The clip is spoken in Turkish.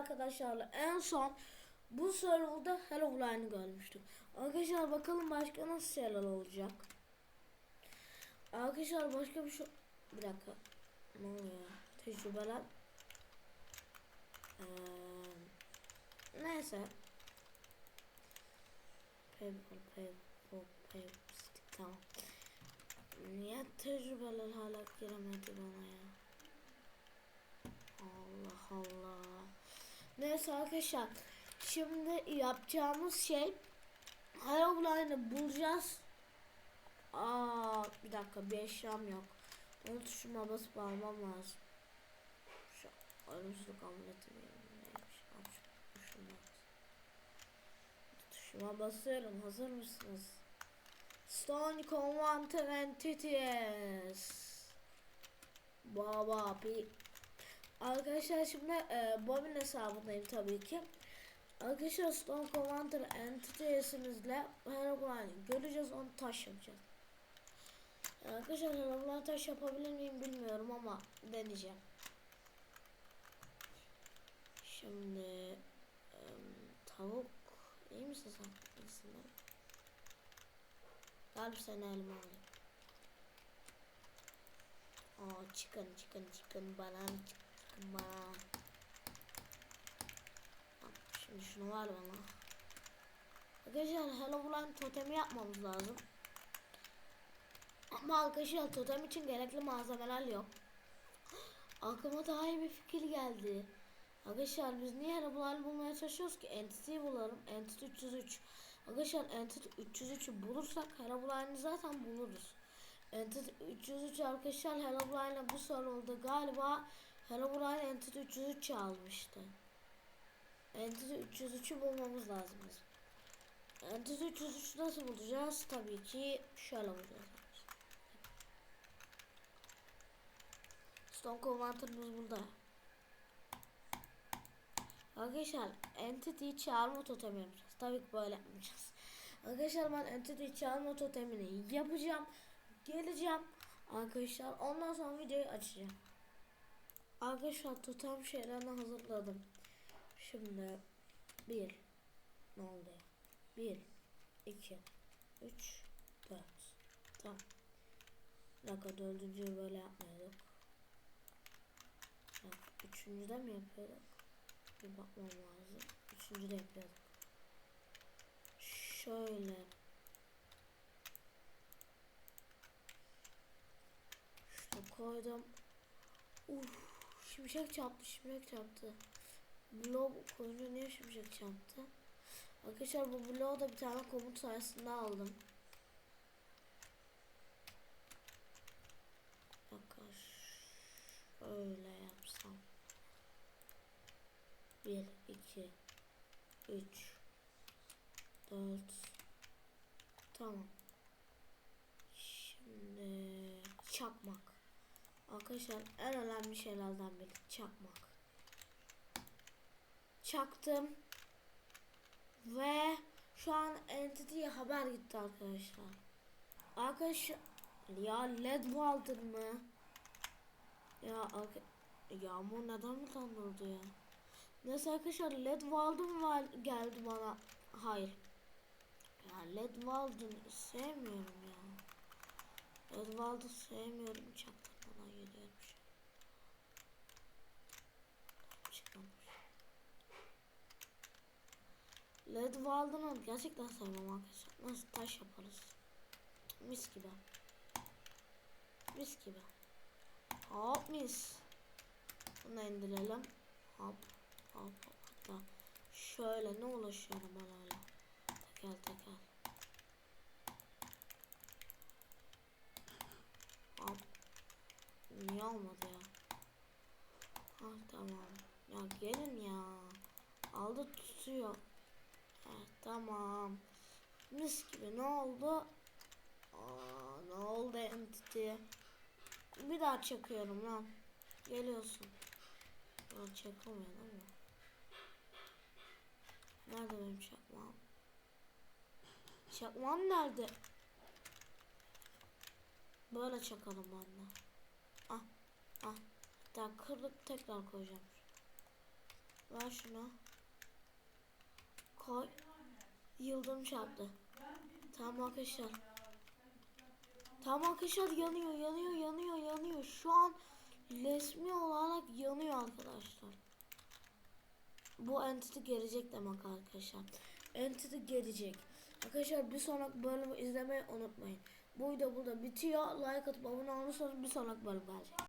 arkadaşlarla en son bu serverda Halloween'ı görmüştük. Arkadaşlar bakalım başka nasıl şeyler olacak. Arkadaşlar başka bir şey... Bir dakika. Ne oluyor? Tecrübeler. Ee, neyse. Paper, paper, stick. Tamam. Niye tecrübeler hala giremedi bana ya? Allah Allah. Neyse arkadaşlar. Şimdi yapacağımız şey Herobrine'ı bulacağız. Aa bir dakika bir eşyam yok. Onu tuşuma basıp almam lazım. Şu ölümsüzlük amuleti mi? Neymiş? Basıyorum. Hazır mısınız? Stone Converter Entities. Baba bir Arkadaşlar şimdi e, Bob'in hesabındayım tabii ki. Arkadaşlar Stone Commander Entities'imizle Herobrine göreceğiz onu taş yapacağız. Arkadaşlar Herobrine taş yapabilir miyim bilmiyorum ama deneyeceğim. Şimdi e, tavuk iyi misin sen? İyisin mi? Gel seni elime alayım. Aa chicken chicken chicken banan chicken Tamam, Şimdi şunu ver bana. Arkadaşlar Halloween totemi yapmamız lazım. Ama arkadaşlar totem için gerekli malzemeler yok. Aklıma daha iyi bir fikir geldi. Arkadaşlar biz niye Halloween bulmaya çalışıyoruz ki? Entity'yi bulalım. Entity 303. Arkadaşlar Entity 303'ü bulursak Halloween'i zaten buluruz. Entity 303 arkadaşlar Herobrine'le bu soruldu. Galiba Herobrine Entity 303 almıştı. Entity 303'ü bulmamız lazım bizim. Entity 303 nasıl bulacağız? Tabii ki şöyle bulacağız. Stone Converter'ımız burada. Arkadaşlar Entity çağırma totemi yapacağız. Tabii ki böyle yapmayacağız. Arkadaşlar ben Entity çağırma totemini yapacağım. Geleceğim. Arkadaşlar ondan sonra videoyu açacağım. Arkadaşlar totem şeylerini hazırladım. Şimdi bir ne oldu? Bir, iki, üç, dört. Tamam. Dakika dördüncüyü böyle yapmıyorduk. Bak, üçüncüde mi yapıyorduk? Bir bakmam lazım. Üçüncüde yapıyorduk. Şöyle. Şunu koydum. Uf, şimşek çarptı, şimşek çarptı. Blok koyunca niye şimşek çarptı? Arkadaşlar bu bloğu da bir tane komut sayesinde aldım. Bakın şöyle yapsam. 1, 2, 3, 4. Tamam. Şimdi çakmak. Arkadaşlar en önemli şeylerden biri çakmak. Çaktım. Ve şu an Entity'ye haber gitti arkadaşlar. Arkadaşlar ya led Walter mı? Ya Yağmur neden buradan durdu ya? Neyse arkadaşlar led Walden var geldi bana. Hayır. Ya led Walden sevmiyorum ya. Led Walden sevmiyorum. Çaktırmadan geliyorum şu an. Çıkmamış. Led Walden'ı gerçekten sevmem arkadaşlar. Nasıl taş yaparız? Mis gibi. Mis gibi. Hop mis. Bunu indirelim. Hop. Hop hop. Hatta şöyle ne ulaşıyorum ben hala. Tekel tekel. Hop. Niye olmadı ya? Ha tamam. Ya gelin ya. Aldı tutuyor. Evet tamam. Mis gibi ne oldu? Aa, ne oldu entity? Bir daha çakıyorum lan. Geliyorsun. Ya çakamıyor değil mi? Nerede benim çakmağım? Çakmağım nerede? Böyle çakalım ben Daha kırdık tekrar koyacağım. Ver şunu. Koy. Yıldırım çarptı. Tamam arkadaşlar. Tamam arkadaşlar yanıyor yanıyor yanıyor yanıyor. Şu an resmi olarak yanıyor arkadaşlar. Bu entity gelecek demek arkadaşlar. Entity gelecek. Arkadaşlar bir sonraki bölümü izlemeyi unutmayın. Bu video burada bitiyor. Like atıp abone olursanız bir sonraki bölüm gelecek.